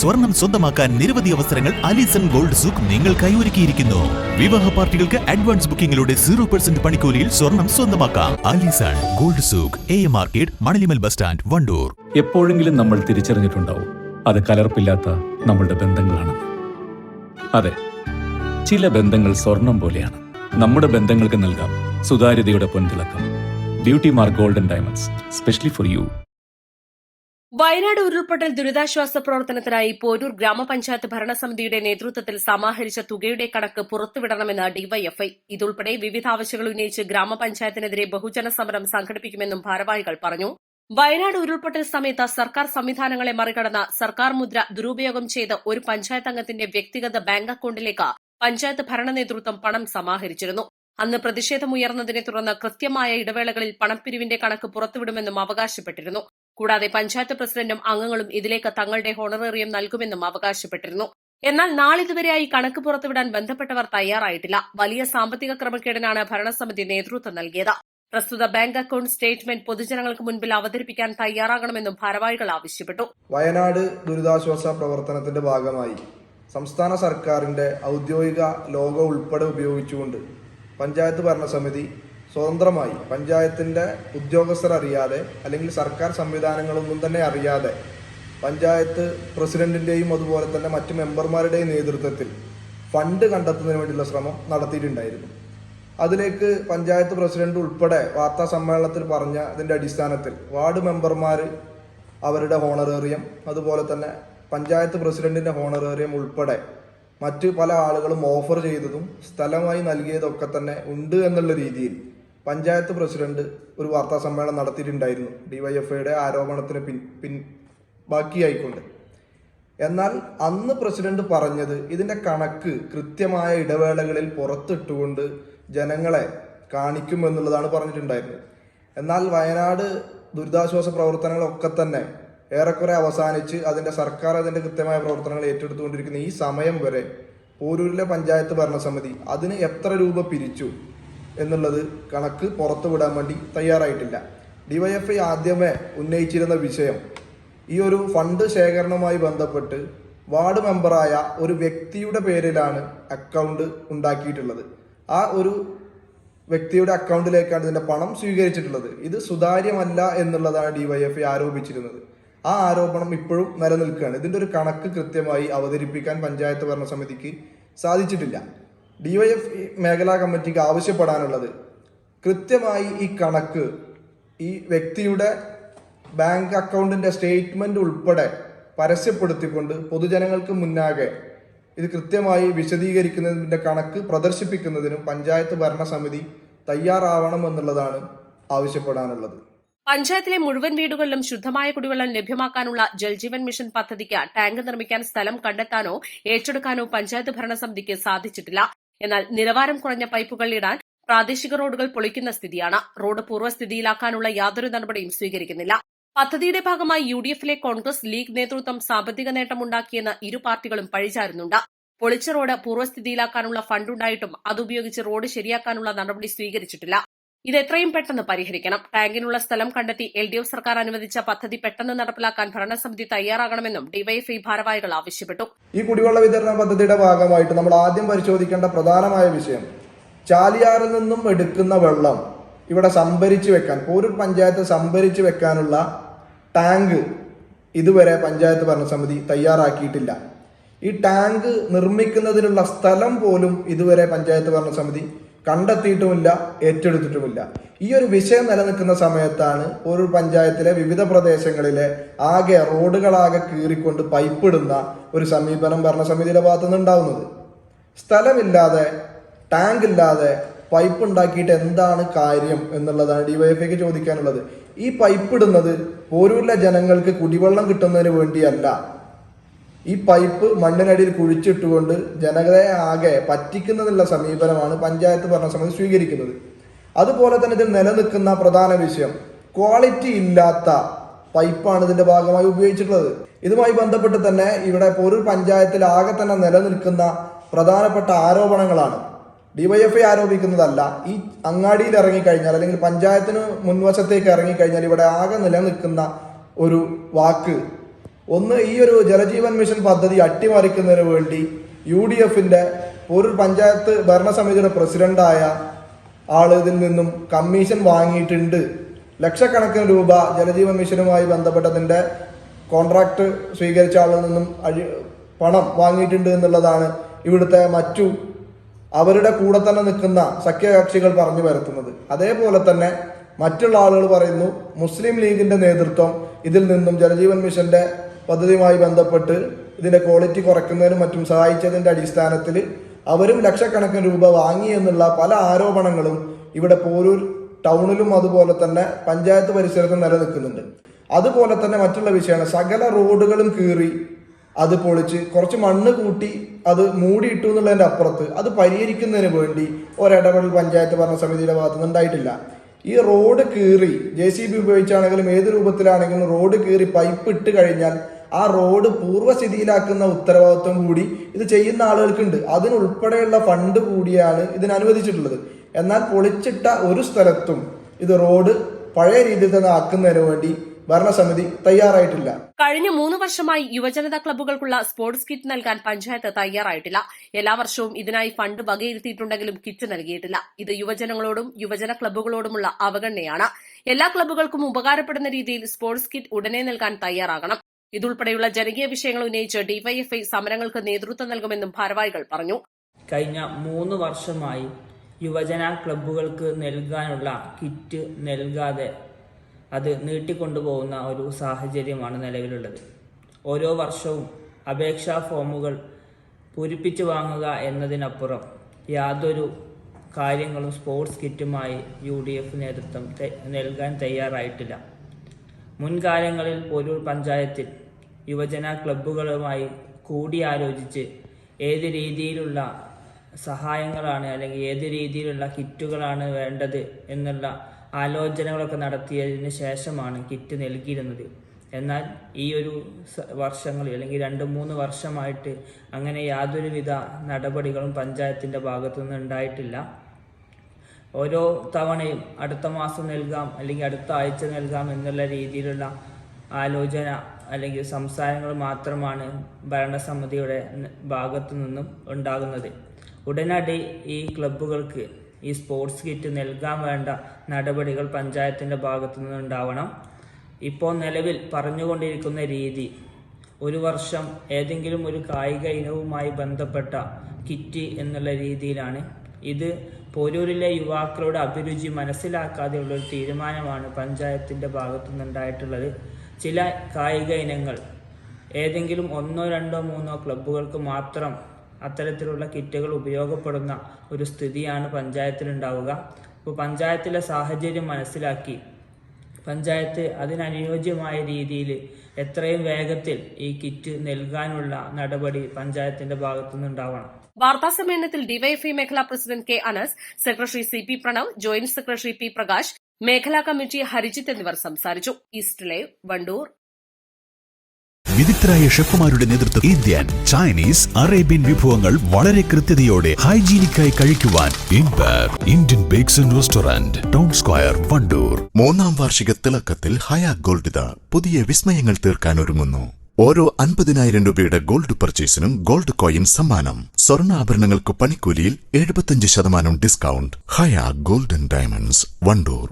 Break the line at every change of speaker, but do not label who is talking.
സ്വർണം സ്വന്തമാക്കാൻ നിരവധി അവസരങ്ങൾ അലിസൺ ഗോൾഡ് സൂക്ക് നിങ്ങൾക്കായി ഒരുക്കിയിരിക്കുന്നു വിവാഹ പാർട്ടികൾക്ക് അഡ്വാൻസ് ബുക്കിംഗിലൂടെ സീറോ പെർസെന്റ് പണിക്കൂലിയിൽ സ്വർണം സ്വന്തമാക്കാം. Alison gold souk a market Manalimal bus stand Wandoor.
എപ്പോഴെങ്കിലും നമ്മൾ തിരിച്ചറിഞ്ഞിട്ടുണ്ടാവും. അത് കലർപ്പില്ലാത്ത നമ്മളുടെ ബന്ധങ്ങളാണ്. അതെ ചില ബന്ധങ്ങൾ സ്വർണം പോലെയാണ്. നമ്മുടെ ബന്ധങ്ങൾക്ക് നൽകാം സുതാര്യതയുടെ പൊൻതിളക്കം beauty mark golden diamonds specially for you
Wayanad ഉരുൾപൊട്ടൽ ദുരിതാശ്വാസ പ്രവർത്തനത്തിനായി പോരൂർ ഗ്രാമപഞ്ചായത്ത് ഭരണസമിതിയുടെ നേതൃത്വത്തിൽ സമാഹരിച്ച തുകയുടെ കണക്ക് പുറത്തുവിടണമെന്ന് ഡിവൈഎഫ്ഐ. ഇതുൾപ്പെടെ വിവിധ ആവശ്യങ്ങൾ ഉന്നയിച്ച് ഗ്രാമപഞ്ചായത്തിനെതിരെ ബഹുജന സമരം സംഘടിപ്പിക്കുമെന്നും ഭാരവാഹികൾ പറഞ്ഞു. വയനാട് ഉരുൾപൊട്ടൽ സമയത്ത് സർക്കാർ സംവിധാനങ്ങളെ മറികടന്ന സർക്കാർ മുദ്ര ദുരുപയോഗം ചെയ്ത ഒരു പഞ്ചായത്ത് അംഗത്തിന്റെ വ്യക്തിഗത ബാങ്ക് അക്കൌണ്ടിലേക്ക് പഞ്ചായത്ത് ഭരണ നേതൃത്വം പണം സമാഹരിച്ചിരുന്നു. അന്ന് പ്രതിഷേധമുയർന്നതിനെ തുടർന്ന് കൃത്യമായ ഇടവേളകളിൽ പണപ്പിരിവിന്റെ കണക്ക് പുറത്തുവിടുമെന്നും അവകാശപ്പെട്ടിരുന്നു. കൂടാതെ പഞ്ചായത്ത് പ്രസിഡന്റും അംഗങ്ങളും ഇതിലേക്ക് തങ്ങളുടെ ഹോണറേറിയം നൽകുമെന്നും അവകാശപ്പെട്ടിരുന്നു. എന്നാൽ നാളിതുവരെയായി കണക്ക് പുറത്തുവിടാൻ ബന്ധപ്പെട്ടവർ തയ്യാറായിട്ടില്ല. വലിയ സാമ്പത്തിക ക്രമക്കേടിനാണ് ഭരണസമിതി നേതൃത്വം നൽകിയത്. പ്രസ്തുത ബാങ്ക് അക്കൌണ്ട് സ്റ്റേറ്റ്മെന്റ് പൊതുജനങ്ങൾക്ക് മുൻപിൽ അവതരിപ്പിക്കാൻ തയ്യാറാകണമെന്നും ഭാരവാഹികൾ ആവശ്യപ്പെട്ടു.
വയനാട് ദുരിതാശ്വാസ പ്രവർത്തനത്തിന്റെ ഭാഗമായി സംസ്ഥാന സർക്കാരിന്റെ ഔദ്യോഗിക ലോഗോ ഉൾപ്പെടെ ഉപയോഗിച്ചുകൊണ്ട് പഞ്ചായത്ത് ഭരണസമിതി സ്വതന്ത്രമായി പഞ്ചായത്തിന്റെ ഉദ്യോഗസ്ഥർ അറിയാതെ അല്ലെങ്കിൽ സർക്കാർ സംവിധാനങ്ങളൊന്നും തന്നെ അറിയാതെ പഞ്ചായത്ത് പ്രസിഡന്റിന്റെയും അതുപോലെ തന്നെ മറ്റ് മെമ്പർമാരുടെയും നേതൃത്വത്തിൽ ഫണ്ട് കണ്ടെത്തുന്നതിന് വേണ്ടിയുള്ള ശ്രമം നടത്തിയിട്ടുണ്ടായിരുന്നു. അതിലേക്ക് പഞ്ചായത്ത് പ്രസിഡന്റ് ഉൾപ്പെടെ വാർത്താ സമ്മേളനത്തിൽ പറഞ്ഞ അതിന്റെ അടിസ്ഥാനത്തിൽ വാർഡ് മെമ്പർമാർ അവരുടെ ഹോണറേറിയം അതുപോലെ തന്നെ പഞ്ചായത്ത് പ്രസിഡന്റിന്റെ ഹോണറേറിയം ഉൾപ്പെടെ മറ്റ് പല ആളുകളും ഓഫർ ചെയ്തതും സ്ഥലമായി നൽകിയതൊക്കെ തന്നെ ഉണ്ട് എന്നുള്ള രീതിയിൽ പഞ്ചായത്ത് പ്രസിഡന്റ് ഒരു വാർത്താ സമ്മേളനം നടത്തിയിട്ടുണ്ടായിരുന്നു. ഡിവൈഎഫ്ഐയുടെ ആരോപണത്തിന് പിൻ പിൻ ബാക്കിയായിക്കൊണ്ട്. എന്നാൽ അന്ന് പ്രസിഡന്റ് പറഞ്ഞത് ഇതിന്റെ കണക്ക് കൃത്യമായ ഇടവേളകളിൽ പുറത്തിട്ടുകൊണ്ട് ജനങ്ങളെ കാണിക്കും എന്നുള്ളതാണ് പറഞ്ഞിട്ടുണ്ടായിരുന്നത്. എന്നാൽ വയനാട് ദുരിതാശ്വാസ പ്രവർത്തനങ്ങളൊക്കെ തന്നെ ഏറെക്കുറെ അവസാനിച്ച് അതിന്റെ സർക്കാർ അതിന്റെ കൃത്യമായ പ്രവർത്തനങ്ങൾ ഏറ്റെടുത്തുകൊണ്ടിരിക്കുന്ന ഈ സമയം വരെ പോരൂരിലെ പഞ്ചായത്ത് ഭരണസമിതി അതിന് എത്ര രൂപ പിരിച്ചു? എന്നുള്ളത് കണക്ക് പുറത്തുവിടാൻ വേണ്ടി തയ്യാറായിട്ടില്ല. ഡിവൈഎഫ്ഐ ആദ്യമേ ഉന്നയിച്ചിരുന്ന വിഷയം ഈ ഒരു ഫണ്ട് ശേഖരണവുമായി ബന്ധപ്പെട്ട് വാർഡ് മെമ്പറായ ഒരു വ്യക്തിയുടെ പേരിലാണ് അക്കൗണ്ട് ഉണ്ടാക്കിയിട്ടുള്ളത്. ആ ഒരു വ്യക്തിയുടെ അക്കൗണ്ടിലേക്കാണ് ഇതിന്റെ പണം സ്വീകരിച്ചിട്ടുള്ളത്. ഇത് സുതാര്യമല്ല എന്നുള്ളതാണ് ഡിവൈഎഫ്ഐ ആരോപിച്ചിരുന്നത്. ആ ആരോപണം ഇപ്പോഴും നിലനിൽക്കുകയാണ്. ഇതിന്റെ ഒരു കണക്ക് കൃത്യമായി അവതരിപ്പിക്കാൻ പഞ്ചായത്ത് ഭരണസമിതിക്ക് സാധിച്ചിട്ടില്ല. ഡിവൈഎഫ് മേഖലാ കമ്മിറ്റിക്ക് ആവശ്യപ്പെടാനുള്ളത് കൃത്യമായി ഈ കണക്ക് ഈ വ്യക്തിയുടെ ബാങ്ക് അക്കൗണ്ടിന്റെ സ്റ്റേറ്റ്മെന്റ് ഉൾപ്പെടെ പരസ്യപ്പെടുത്തിക്കൊണ്ട് പൊതുജനങ്ങൾക്ക് മുന്നാകെ ഇത് കൃത്യമായി വിശദീകരിക്കുന്നതിന്റെ കണക്ക് പ്രദർശിപ്പിക്കുന്നതിനും പഞ്ചായത്ത് ഭരണസമിതി തയ്യാറാവണം എന്നുള്ളതാണ് ആവശ്യപ്പെടാനുള്ളത്.
പഞ്ചായത്തിലെ മുഴുവൻ വീടുകളിലും ശുദ്ധമായ കുടിവെള്ളം ലഭ്യമാക്കാനുള്ള ജൽജീവൻ മിഷൻ പദ്ധതിക്ക് ടാങ്ക് നിർമ്മിക്കാൻ സ്ഥലം കണ്ടെത്താനോ ഏറ്റെടുക്കാനോ പഞ്ചായത്ത് ഭരണസമിതിക്ക് സാധിച്ചിട്ടില്ല. എന്നാൽ നിലവാരം കുറഞ്ഞ പൈപ്പുകൾ ഇടാൻ പ്രാദേശിക റോഡുകൾ പൊളിക്കുന്ന സ്ഥിതിയാണ്. റോഡ് പൂർവസ്ഥിതിയിലാക്കാനുള്ള യാതൊരു നടപടിയും സ്വീകരിക്കുന്നില്ല. പദ്ധതിയുടെ ഭാഗമായി യു ഡി എഫിലെ കോൺഗ്രസ് ലീഗ് നേതൃത്വം സാമ്പത്തിക നേട്ടമുണ്ടാക്കിയെന്ന് ഇരു പാർട്ടികളും പഴിചാരുന്നുണ്ട്. പൊളിച്ച റോഡ് പൂർവസ്ഥിതിയിലാക്കാനുള്ള ഫണ്ടുണ്ടായിട്ടും അതുപയോഗിച്ച് റോഡ് ശരിയാക്കാനുള്ള നടപടി സ്വീകരിച്ചിട്ടില്ല. ഇത് എത്രയും പെട്ടെന്ന് പരിഹരിക്കണം. ടാങ്കിനുള്ള സ്ഥലം കണ്ടെത്തി എൽ ഡി എഫ് സർക്കാർ അനുവദിച്ച പദ്ധതി പെട്ടെന്ന് നടപ്പിലാക്കാൻ ഭരണസമിതി തയ്യാറാകണമെന്നും ഡിവൈഎഫ്ഐ ഭാരവാഹികൾ ആവശ്യപ്പെട്ടു.
ഈ കുടിവെള്ള വിതരണ പദ്ധതിയുടെ ഭാഗമായിട്ട് നമ്മൾ ആദ്യം പരിശോധിക്കേണ്ട പ്രധാനമായ വിഷയം ചാലിയാറിൽ നിന്നും എടുക്കുന്ന വെള്ളം ഇവിടെ സംഭരിച്ചു വെക്കാൻ പോരൂർ പഞ്ചായത്ത് സംഭരിച്ചു വെക്കാനുള്ള ടാങ്ക് ഇതുവരെ പഞ്ചായത്ത് ഭരണസമിതി തയ്യാറാക്കിയിട്ടില്ല. ഈ ടാങ്ക് നിർമ്മിക്കുന്നതിനുള്ള സ്ഥലം പോലും ഇതുവരെ പഞ്ചായത്ത് ഭരണസമിതി കണ്ടെത്തിയിട്ടുമില്ല ഏറ്റെടുത്തിട്ടുമില്ല. ഈ ഒരു വിഷയം നിലനിൽക്കുന്ന സമയത്താണ് ഒരു പഞ്ചായത്തിലെ വിവിധ പ്രദേശങ്ങളിലെ ആകെ റോഡുകളാകെ കീറിക്കൊണ്ട് പൈപ്പിടുന്ന ഒരു സമീപനം ഭരണസമിതിയുടെ ഭാഗത്തു നിന്നുണ്ടാവുന്നത് സ്ഥലമില്ലാതെ ടാങ്ക് ഇല്ലാതെ പൈപ്പ് ഉണ്ടാക്കിയിട്ട് എന്താണ് കാര്യം എന്നുള്ളതാണ് ഡിവൈഎഫ്ഐക്ക് ചോദിക്കാനുള്ളത്. ഈ പൈപ്പ് ഇടുന്നത് പോരൂരിലെ ജനങ്ങൾക്ക് കുടിവെള്ളം കിട്ടുന്നതിന് വേണ്ടിയല്ല. ഈ പൈപ്പ് മണ്ണിനടിയിൽ കുഴിച്ചിട്ടുകൊണ്ട് ജനതയെ ആകെ പറ്റിക്കുന്നതിനുള്ള സമീപനമാണ് പഞ്ചായത്ത് ഭരണസമിതി സ്വീകരിക്കുന്നത്. അതുപോലെ തന്നെ ഇതിൽ നിലനിൽക്കുന്ന പ്രധാന വിഷയം ക്വാളിറ്റി ഇല്ലാത്ത പൈപ്പാണ് ഇതിന്റെ ഭാഗമായി ഉപയോഗിച്ചിട്ടുള്ളത്. ഇതുമായി ബന്ധപ്പെട്ട് തന്നെ ഇവിടെ ഒരു പഞ്ചായത്തിൽ ആകെ തന്നെ നിലനിൽക്കുന്ന പ്രധാനപ്പെട്ട ആരോപണങ്ങളാണ്. ഡിവൈഎഫ്ഐ ആരോപിക്കുന്നതല്ല ഈ അങ്ങാടിയിൽ ഇറങ്ങിക്കഴിഞ്ഞാൽ അല്ലെങ്കിൽ പഞ്ചായത്തിന് മുൻവശത്തേക്ക് ഇറങ്ങിക്കഴിഞ്ഞാൽ ഇവിടെ ആകെ നിലനിൽക്കുന്ന ഒരു വാക്ക് ഒന്ന് ഈ ഒരു ജലജീവൻ മിഷൻ പദ്ധതി അട്ടിമറിക്കുന്നതിന് വേണ്ടി യു ഡി എഫിന്റെ ഒരു പഞ്ചായത്ത് ഭരണസമിതിയുടെ പ്രസിഡന്റായ ആൾ ഇതിൽ നിന്നും കമ്മീഷൻ വാങ്ങിയിട്ടുണ്ട്. ലക്ഷക്കണക്കിന് രൂപ ജലജീവൻ മിഷനുമായി ബന്ധപ്പെട്ടതിന്റെ കോൺട്രാക്ട് സ്വീകരിച്ച ആളിൽ നിന്നും അഴി പണം വാങ്ങിയിട്ടുണ്ട് എന്നുള്ളതാണ് ഇവിടുത്തെ മറ്റു അവരുടെ കൂടെ തന്നെ നിൽക്കുന്ന സഖ്യകക്ഷികൾ പറഞ്ഞു വരുത്തുന്നത് അതേപോലെ തന്നെ മറ്റുള്ള ആളുകൾ പറയുന്നു മുസ്ലിം ലീഗിന്റെ നേതൃത്വം ഇതിൽ നിന്നും ജലജീവൻ മിഷന്റെ പദ്ധതിയുമായി ബന്ധപ്പെട്ട് ഇതിന്റെ ക്വാളിറ്റി കുറയ്ക്കുന്നതിനും മറ്റും സഹായിച്ചതിന്റെ അടിസ്ഥാനത്തിൽ അവരും ലക്ഷക്കണക്കിന് രൂപ വാങ്ങി എന്നുള്ള പല ആരോപണങ്ങളും ഇവിടെ പോരൂർ ടൗണിലും അതുപോലെ തന്നെ പഞ്ചായത്ത് പരിസരത്തും നിലനിൽക്കുന്നുണ്ട്. അതുപോലെ തന്നെ മറ്റുള്ള വിഷയമാണ്. സകല റോഡുകളും കീറി അത് പൊളിച്ച് കുറച്ച് മണ്ണ് കൂട്ടി അത് മൂടിയിട്ടു എന്നുള്ളതിന്റെ അപ്പുറത്ത് അത് പരിഹരിക്കുന്നതിന് വേണ്ടി ഒരിടപെടൽ പഞ്ചായത്ത് ഭരണസമിതിയുടെ ഭാഗത്തു നിന്ന് ഉണ്ടായിട്ടില്ല. ഈ റോഡ് കീറി ജെ സി ബി ഉപയോഗിച്ചാണെങ്കിലും ഏത് രൂപത്തിലാണെങ്കിലും റോഡ് കീറി പൈപ്പ് ഇട്ട് കഴിഞ്ഞാൽ ആ റോഡ് പൂർവസ്ഥിതിയിലാക്കുന്ന ഉത്തരവാദിത്വം കൂടി ഇത് ചെയ്യുന്ന ആളുകൾക്കുണ്ട്. അതിനുൾപ്പെടെയുള്ള ഫണ്ട് കൂടിയാണ് ഇതിന് അനുവദിച്ചിട്ടുള്ളത്. എന്നാൽ പൊളിച്ചിട്ട ഒരു സ്ഥലത്തും ഇത് റോഡ് പഴയ രീതിയിൽ തന്നെ ആക്കുന്നതിന് വേണ്ടി ഭരണസമിതി തയ്യാറായിട്ടില്ല.
കഴിഞ്ഞ മൂന്ന് വർഷമായി യുവജനതാ ക്ലബ്ബുകൾക്കുള്ള സ്പോർട്സ് കിറ്റ് നൽകാൻ പഞ്ചായത്ത് തയ്യാറായിട്ടില്ല. എല്ലാ വർഷവും ഇതിനായി ഫണ്ട് വകയിരുത്തിയിട്ടുണ്ടെങ്കിലും കിറ്റ് നൽകിയിട്ടില്ല. ഇത് യുവജനങ്ങളോടും യുവജന ക്ലബ്ബുകളോടുമുള്ള അവഗണനയാണ്. എല്ലാ ക്ലബ്ബുകൾക്കും ഉപകാരപ്പെടുന്ന രീതിയിൽ സ്പോർട്സ് കിറ്റ് ഉടനെ നൽകാൻ തയ്യാറാകണം. ഇതുൾപ്പെടെയുള്ള ജനകീയ വിഷയങ്ങൾ ഉന്നയിച്ച് ഡിവൈഎഫ്ഐ സമരങ്ങൾക്ക് നേതൃത്വം നൽകുമെന്നും ഭാരവാഹികൾ പറഞ്ഞു.
കഴിഞ്ഞ മൂന്ന് വർഷമായി യുവജന ക്ലബ്ബുകൾക്ക് നൽകാനുള്ള കിറ്റ് നൽകാതെ അത് നീട്ടിക്കൊണ്ടുപോകുന്ന ഒരു സാഹചര്യമാണ് നിലവിലുള്ളത്. ഓരോ വർഷവും അപേക്ഷാ ഫോമുകൾ പൂരിപ്പിച്ചു വാങ്ങുക എന്നതിനപ്പുറം യാതൊരു കാര്യങ്ങളും സ്പോർട്സ് കിറ്റുമായി യു ഡി എഫ് നേതൃത്വം നൽകാൻ തയ്യാറായിട്ടില്ല. മുൻകാലങ്ങളിൽ പോരൂർ പഞ്ചായത്തിൽ യുവജന ക്ലബ്ബുകളുമായി കൂടിയാലോചിച്ച് ഏത് രീതിയിലുള്ള സഹായങ്ങളാണ് അല്ലെങ്കിൽ ഏത് രീതിയിലുള്ള കിറ്റുകളാണ് വേണ്ടത് എന്നുള്ള ആലോചനകളൊക്കെ നടത്തിയതിന് ശേഷമാണ് കിറ്റ് നൽകിയിരുന്നത്. എന്നാൽ ഈ ഒരു വർഷങ്ങളിൽ അല്ലെങ്കിൽ രണ്ട് മൂന്ന് വർഷമായിട്ട് അങ്ങനെ യാതൊരുവിധ നടപടികളും പഞ്ചായത്തിന്റെ ഭാഗത്തുനിന്ന് ഉണ്ടായിട്ടില്ല ഓരോ തവണയും അടുത്ത മാസം നൽകാം അല്ലെങ്കിൽ അടുത്ത ആഴ്ച നൽകാം എന്നുള്ള രീതിയിലുള്ള ആലോചന അല്ലെങ്കിൽ സംസാരങ്ങൾ മാത്രമാണ് ഭരണസമിതിയുടെ ഭാഗത്തു നിന്നും ഉണ്ടാകുന്നത്. ഉടനടി ഈ ക്ലബ്ബുകൾക്ക് ഈ സ്പോർട്സ് കിറ്റ് നൽകാൻ വേണ്ട നടപടികൾ പഞ്ചായത്തിന്റെ ഭാഗത്തു നിന്നുണ്ടാവണം ഇപ്പോൾ നിലവിൽ പറഞ്ഞുകൊണ്ടിരിക്കുന്ന രീതി ഒരു വർഷം ഏതെങ്കിലും ഒരു കായിക ഇനവുമായി ബന്ധപ്പെട്ട കിറ്റ് എന്നുള്ള രീതിയിലാണ് ഇത് പോരൂരിലെ യുവാക്കളുടെ അഭിരുചി മനസ്സിലാക്കാതെയുള്ള ഒരു തീരുമാനമാണ് പഞ്ചായത്തിന്റെ ഭാഗത്തു നിന്നുണ്ടായിട്ടുള്ളത് ചില കായിക ഇനങ്ങൾ ഏതെങ്കിലും ഒന്നോ രണ്ടോ മൂന്നോ ക്ലബ്ബുകൾക്ക് മാത്രം അത്തരത്തിലുള്ള കിറ്റുകൾ ഉപയോഗപ്പെടുന്ന ഒരു സ്ഥിതിയാണ് പഞ്ചായത്തിലുണ്ടാവുക. അപ്പോൾ പഞ്ചായത്തിലെ സാഹചര്യം മനസ്സിലാക്കി പഞ്ചായത്ത് അതിനനുയോജ്യമായ രീതിയിൽ എത്രയും വേഗത്തിൽ ഈ കിറ്റ് നൽകാനുള്ള നടപടി പഞ്ചായത്തിന്റെ ഭാഗത്തുനിന്നുണ്ടാവണം.
വാർത്താസമ്മേളനത്തിൽ ഡിവൈഎഫ്ഐ മേഖലാ president K Anas secretary C P Pranav joint secretary P Prakash മേഖലാ കമ്മിറ്റി ഹരിജിത്ത് എന്നിവർ സംസാരിച്ചു. East live Wandoor.
വിദഗ്ധരായ ഷെഫുമാരുടെ നേതൃത്വം ഇന്ത്യൻ ചൈനീസ് അറേബ്യൻ വിഭവങ്ങൾ വളരെ കൃത്യതയോടെ ഹൈജീനിക്കായി കഴിക്കുവാൻ Indian bakes and restaurant town square Wandoor.
മൂന്നാം വാർഷിക തിളക്കത്തിൽ ഹയാ ഗോൾഡ് പുതിയ വിസ്മയങ്ങൾ തീർക്കാൻ ഒരുങ്ങുന്നു. ഓരോ അൻപതിനായിരം രൂപയുടെ ഗോൾഡ് പർച്ചേസിനും ഗോൾഡ് കോയിൻ സമ്മാനം. സ്വർണാഭരണങ്ങൾക്ക് പണിക്കൂലിയിൽ എഴുപത്തിയഞ്ച് ശതമാനം discount. Haya golden diamonds Wandoor.